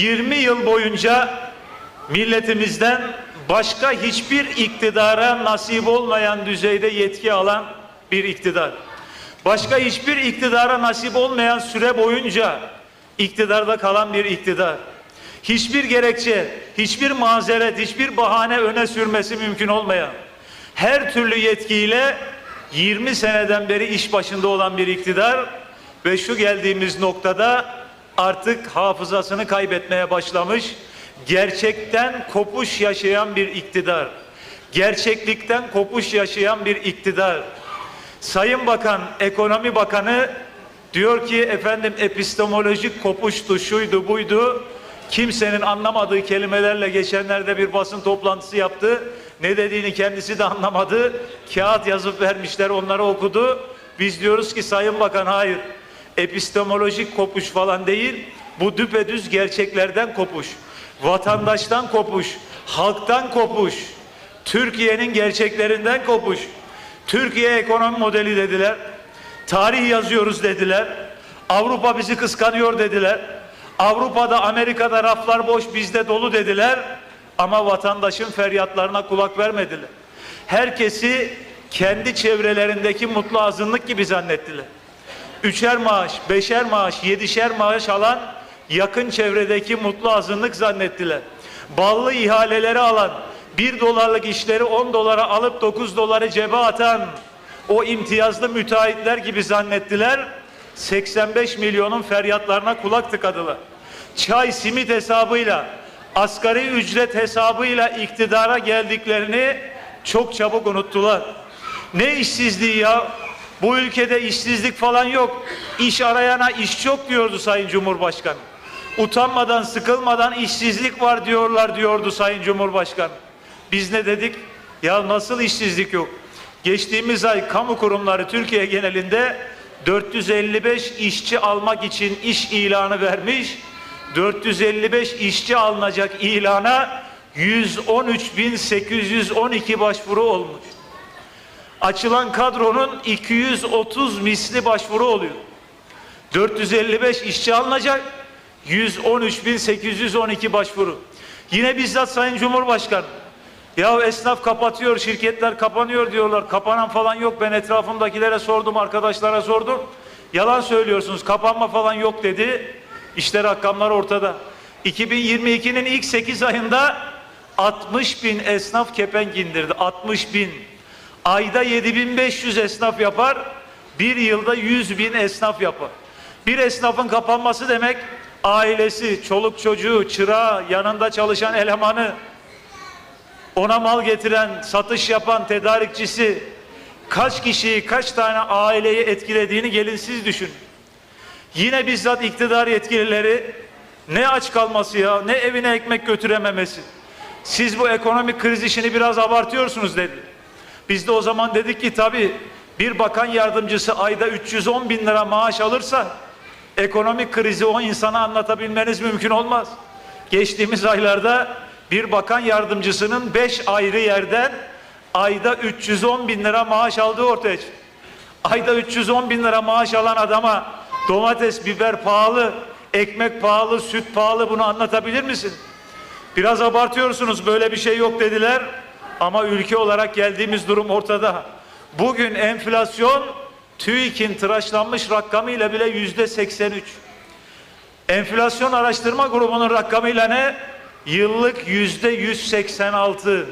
20 yıl boyunca milletimizden başka hiçbir iktidara nasip olmayan düzeyde yetki alan bir iktidar. Başka hiçbir iktidara nasip olmayan süre boyunca iktidarda kalan bir iktidar. Hiçbir gerekçe, hiçbir mazeret, hiçbir bahane öne sürmesi mümkün olmayan, her türlü yetkiyle 20 seneden beri iş başında olan bir iktidar ve şu geldiğimiz noktada artık hafızasını kaybetmeye başlamış, gerçekten kopuş yaşayan bir iktidar, gerçeklikten kopuş yaşayan bir iktidar. Sayın Bakan, Ekonomi Bakanı diyor ki efendim epistemolojik kopuştu, şuydu, buydu. Kimsenin anlamadığı kelimelerle geçenlerde bir basın toplantısı yaptı. Ne dediğini kendisi de anlamadı. Kağıt yazıp vermişler, onları okudu. Biz diyoruz ki Sayın Bakan hayır. Epistemolojik kopuş falan değil. Bu düpedüz gerçeklerden kopuş. Vatandaştan kopuş. Halktan kopuş. Türkiye'nin gerçeklerinden kopuş. Türkiye ekonomi modeli dediler. Tarih yazıyoruz dediler. Avrupa bizi kıskanıyor dediler. Avrupa'da, Amerika'da raflar boş, bizde dolu dediler. Ama vatandaşın feryatlarına kulak vermediler. Herkesi kendi çevrelerindeki mutlu azınlık gibi zannettiler. Üçer maaş, beşer maaş, yedişer maaş alan yakın çevredeki mutlu azınlık zannettiler. Ballı ihaleleri alan, bir dolarlık işleri 10 dolara alıp 9 doları cebe atan o imtiyazlı müteahhitler gibi zannettiler. 85 milyonun feryatlarına kulak tıkadılar. Çay simit hesabıyla, asgari ücret hesabıyla iktidara geldiklerini çok çabuk unuttular. Ne işsizliği ya? Bu ülkede işsizlik falan yok. İş arayana iş çok diyordu Sayın Cumhurbaşkanı. Utanmadan, sıkılmadan işsizlik var diyorlar diyordu Sayın Cumhurbaşkanı. Biz ne dedik? Ya nasıl işsizlik yok? Geçtiğimiz ay kamu kurumları Türkiye genelinde 455 işçi almak için iş ilanı vermiş. 455 işçi alınacak ilana 113.812 başvuru olmuş. Açılan kadronun 230 misli başvuru oluyor. 455 işçi alınacak, 113.812 başvuru. Yine bizzat Sayın Cumhurbaşkanı, ya esnaf kapatıyor, şirketler kapanıyor diyorlar. Kapanan falan yok. Ben etrafımdakilere sordum, arkadaşlara sordum. Yalan söylüyorsunuz, kapanma falan yok dedi. İşte rakamlar ortada. 2022'nin ilk 8 ayında 60 bin esnaf kepenk indirdi. 60 bin. Ayda 7500 esnaf yapar. Bir yılda 100 bin esnaf yapar. Bir esnafın kapanması demek ailesi, çoluk çocuğu, çırağı, yanında çalışan elemanı, ona mal getiren, satış yapan tedarikçisi kaç kişiyi, kaç tane aileyi etkilediğini gelin siz düşün. Yine bizzat iktidar yetkilileri ne aç kalması ya, ne evine ekmek götürememesi. Siz bu ekonomik kriz işini biraz abartıyorsunuz dedi. Biz de o zaman dedik ki tabii bir bakan yardımcısı ayda 310 bin lira maaş alırsa ekonomik krizi o insana anlatabilmeniz mümkün olmaz. Geçtiğimiz aylarda bir bakan yardımcısının 5 ayrı yerden ayda 310 bin lira maaş aldığı ortaya çıktı. Ayda 310 bin lira maaş alan adama domates, biber pahalı, ekmek pahalı, süt pahalı bunu anlatabilir misin? Biraz abartıyorsunuz böyle bir şey yok dediler ama ülke olarak geldiğimiz durum ortada. Bugün enflasyon TÜİK'in tıraşlanmış rakamıyla bile yüzde 83. Enflasyon araştırma grubunun rakamıyla ne? Yıllık yüzde 186.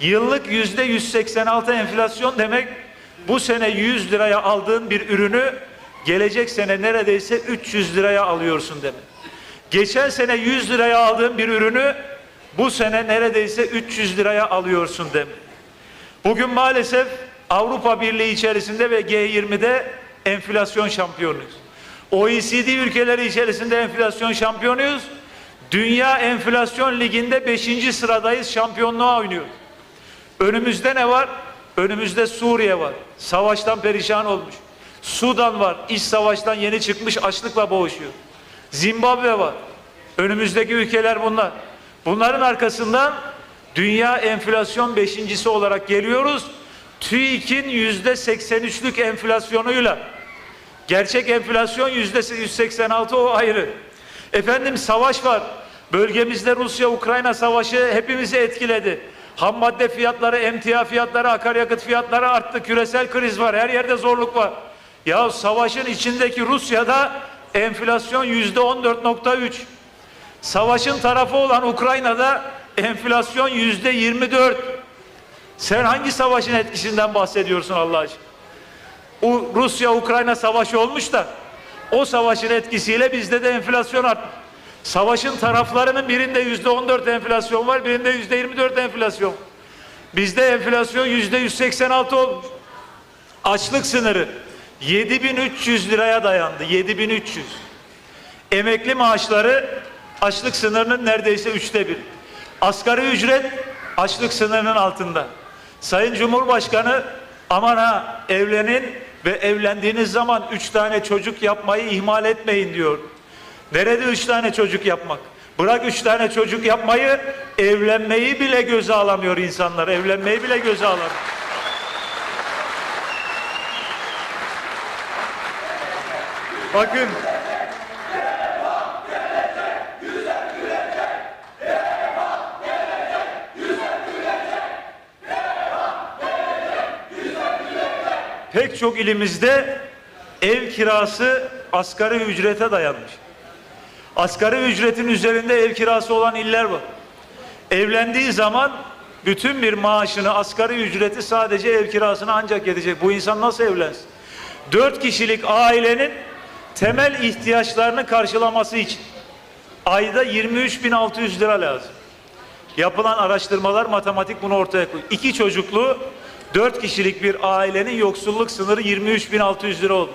Yıllık yüzde 186 enflasyon demek bu sene 100 liraya aldığın bir ürünü gelecek sene neredeyse 300 liraya alıyorsun demek. Geçen sene 100 liraya aldığın bir ürünü bu sene neredeyse 300 liraya alıyorsun demek. Bugün maalesef Avrupa Birliği içerisinde ve G20'de enflasyon şampiyonuyuz. OECD ülkeleri içerisinde enflasyon şampiyonuyuz. Dünya Enflasyon Ligi'nde 5. sıradayız, şampiyonluğa oynuyoruz. Önümüzde ne var? Önümüzde Suriye var. Savaştan perişan olmuş. Sudan var. İç savaştan yeni çıkmış açlıkla boğuşuyor. Zimbabwe var. Önümüzdeki ülkeler bunlar. Bunların arkasından dünya enflasyon beşincisi olarak geliyoruz. TÜİK'in yüzde 83'lük enflasyonuyla. Gerçek enflasyon yüzde 186 o ayrı. Efendim savaş var. Bölgemizde Rusya-Ukrayna savaşı hepimizi etkiledi. Ham madde fiyatları, emtia fiyatları, akaryakıt fiyatları arttı. Küresel kriz var. Her yerde zorluk var. Ya savaşın içindeki Rusya'da enflasyon yüzde 14.3. Savaşın tarafı olan Ukrayna'da enflasyon yüzde 24. Sen hangi savaşın etkisinden bahsediyorsun Allah aşkına? Rusya-Ukrayna savaşı olmuş da o savaşın etkisiyle bizde de enflasyon arttı. Savaşın taraflarının birinde yüzde 14 enflasyon var, birinde yüzde 24 enflasyon. Bizde enflasyon yüzde 186 olmuş. Açlık sınırı 7300 liraya dayandı. 7300. Emekli maaşları açlık sınırının neredeyse üçte bir. Asgari ücret açlık sınırının altında. Sayın Cumhurbaşkanı aman ha evlenin ve evlendiğiniz zaman üç tane çocuk yapmayı ihmal etmeyin diyor. Nerede üç tane çocuk yapmak? Bırak üç tane çocuk yapmayı, evlenmeyi bile göze alamıyor insanlar. Evlenmeyi bile göze alamıyor. Bakın. Çok ilimizde ev kirası asgari ücrete dayanmış. Asgari ücretin üzerinde ev kirası olan iller var. Evlendiği zaman bütün bir maaşını asgari ücreti sadece ev kirasına ancak yetecek. Bu insan nasıl evlensin? Dört kişilik ailenin temel ihtiyaçlarını karşılaması için ayda 23.600 lira lazım. Yapılan araştırmalar matematik bunu ortaya koyuyor. İki çocuklu dört kişilik bir ailenin yoksulluk sınırı 23.600 lira oldu.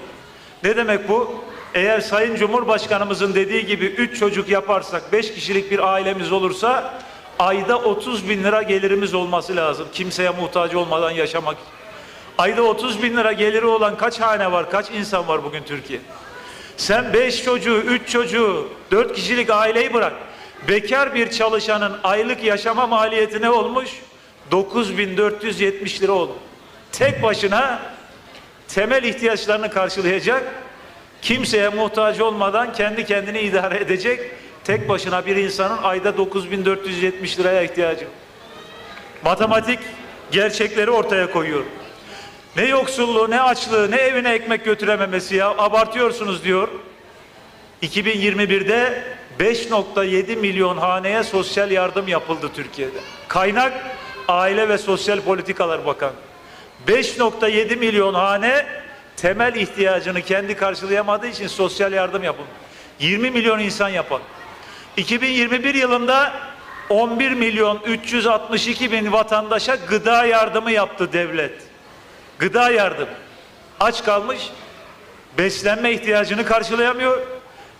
Ne demek bu? Eğer Sayın Cumhurbaşkanımızın dediği gibi üç çocuk yaparsak beş kişilik bir ailemiz olursa ayda 30 bin lira gelirimiz olması lazım. Kimseye muhtaç olmadan yaşamak. Ayda 30 bin lira geliri olan kaç hane var, kaç insan var bugün Türkiye? Sen beş çocuğu, üç çocuğu, dört kişilik aileyi bırak. Bekar bir çalışanın aylık yaşama maliyeti ne olmuş? 9470 lira oldu. Tek başına temel ihtiyaçlarını karşılayacak, kimseye muhtaç olmadan kendi kendini idare edecek tek başına bir insanın ayda 9470 liraya ihtiyacı. Matematik gerçekleri ortaya koyuyor. Ne yoksulluğu, ne açlığı, ne evine ekmek götürememesi ya abartıyorsunuz diyor. 2021'de 5.7 milyon haneye sosyal yardım yapıldı Türkiye'de. Kaynak Aile ve Sosyal Politikalar Bakanı. 5.7 milyon hane temel ihtiyacını kendi karşılayamadığı için sosyal yardım yapıldı. 20 milyon insan yapalım. 2021 yılında 11 milyon 362 bin vatandaşa gıda yardımı yaptı devlet. Gıda yardım. Aç kalmış, beslenme ihtiyacını karşılayamıyor.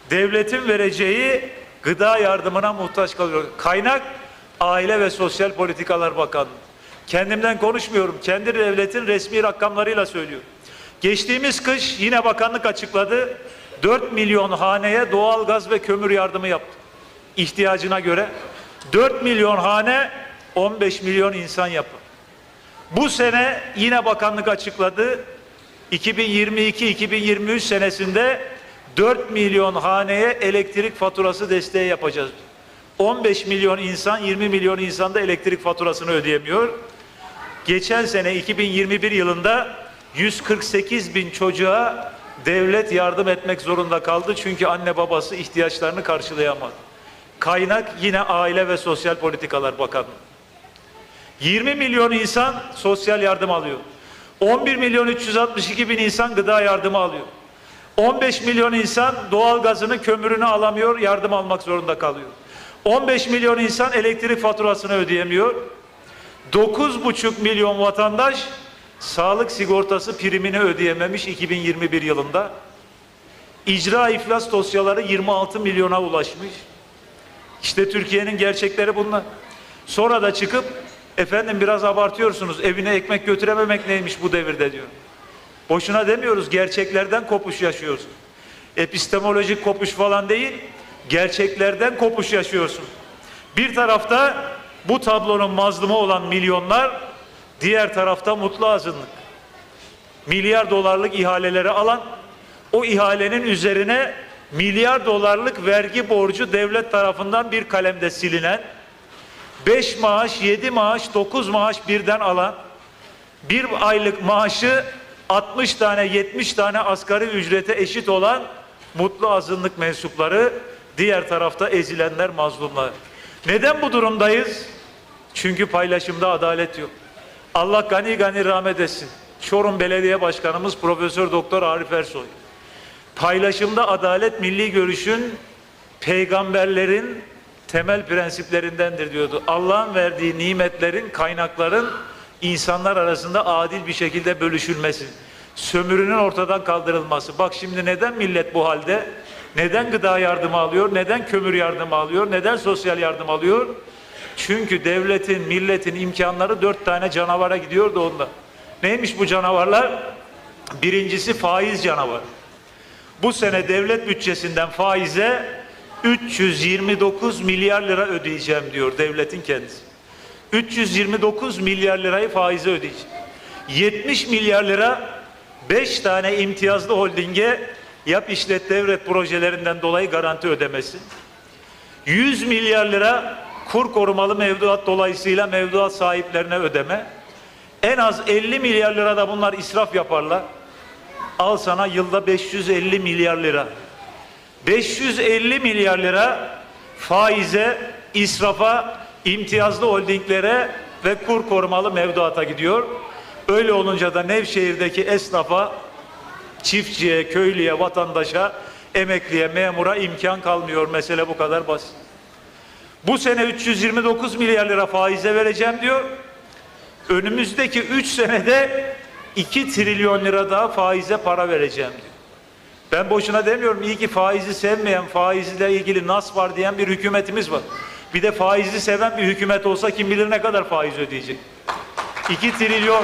Devletin vereceği gıda yardımına muhtaç kalıyor. Kaynak Aile ve Sosyal Politikalar Bakanlığı. Kendimden konuşmuyorum. Kendi devletin resmi rakamlarıyla söylüyorum. Geçtiğimiz kış yine bakanlık açıkladı. 4 milyon haneye doğal gaz ve kömür yardımı yaptı. İhtiyacına göre 4 milyon hane 15 milyon insan yapı. Bu sene yine bakanlık açıkladı. 2022-2023 senesinde 4 milyon haneye elektrik faturası desteği yapacağız. 15 milyon insan, 20 milyon insan da elektrik faturasını ödeyemiyor. Geçen sene 2021 yılında 148 bin çocuğa devlet yardım etmek zorunda kaldı. Çünkü anne babası ihtiyaçlarını karşılayamadı. Kaynak yine Aile ve Sosyal Politikalar Bakanlığı. 20 milyon insan sosyal yardım alıyor. 11 milyon 362 bin insan gıda yardımı alıyor. 15 milyon insan doğal gazını, kömürünü alamıyor, yardım almak zorunda kalıyor. 15 milyon insan elektrik faturasını ödeyemiyor. 9,5 milyon vatandaş sağlık sigortası primini ödeyememiş 2021 yılında. İcra iflas dosyaları 26 milyona ulaşmış. İşte Türkiye'nin gerçekleri bunlar. Sonra da çıkıp efendim biraz abartıyorsunuz evine ekmek götürememek neymiş bu devirde diyor. Boşuna demiyoruz gerçeklerden kopuş yaşıyoruz. Epistemolojik kopuş falan değil gerçeklerden kopuş yaşıyorsun. Bir tarafta bu tablonun mazlumu olan milyonlar, diğer tarafta mutlu azınlık. Milyar dolarlık ihaleleri alan, o ihalenin üzerine milyar dolarlık vergi borcu devlet tarafından bir kalemde silinen 5 maaş, 7 maaş, 9 maaş birden alan bir aylık maaşı 60 tane 70 tane asgari ücrete eşit olan mutlu azınlık mensupları diğer tarafta ezilenler mazlumlar. Neden bu durumdayız? Çünkü paylaşımda adalet yok. Allah gani gani rahmet etsin. Çorum Belediye Başkanımız Profesör Doktor Arif Ersoy. Paylaşımda adalet milli görüşün peygamberlerin temel prensiplerindendir diyordu. Allah'ın verdiği nimetlerin, kaynakların insanlar arasında adil bir şekilde bölüşülmesi, sömürünün ortadan kaldırılması. Bak şimdi neden millet bu halde? Neden gıda yardımı alıyor? Neden kömür yardımı alıyor? Neden sosyal yardım alıyor? Çünkü devletin, milletin imkanları dört tane canavara gidiyor da onda. Neymiş bu canavarlar? Birincisi faiz canavarı. Bu sene devlet bütçesinden faize 329 milyar lira ödeyeceğim diyor devletin kendisi. 329 milyar lirayı faize ödeyeceğim. 70 milyar lira 5 tane imtiyazlı holdinge yap işlet devlet projelerinden dolayı garanti ödemesi. 100 milyar lira kur korumalı mevduat dolayısıyla mevduat sahiplerine ödeme. En az 50 milyar lira da bunlar israf yaparlar. Al sana yılda 550 milyar lira. 550 milyar lira faize, israfa, imtiyazlı holdinglere ve kur korumalı mevduata gidiyor. Öyle olunca da Nevşehir'deki esnafa, çiftçiye, köylüye, vatandaşa, emekliye, memura imkan kalmıyor. Mesele bu kadar basit. Bu sene 329 milyar lira faize vereceğim diyor. Önümüzdeki 3 senede 2 trilyon lira daha faize para vereceğim diyor. Ben boşuna demiyorum iyi ki faizi sevmeyen, faizle ilgili nas var diyen bir hükümetimiz var. Bir de faizi seven bir hükümet olsa kim bilir ne kadar faiz ödeyecek. 2 trilyon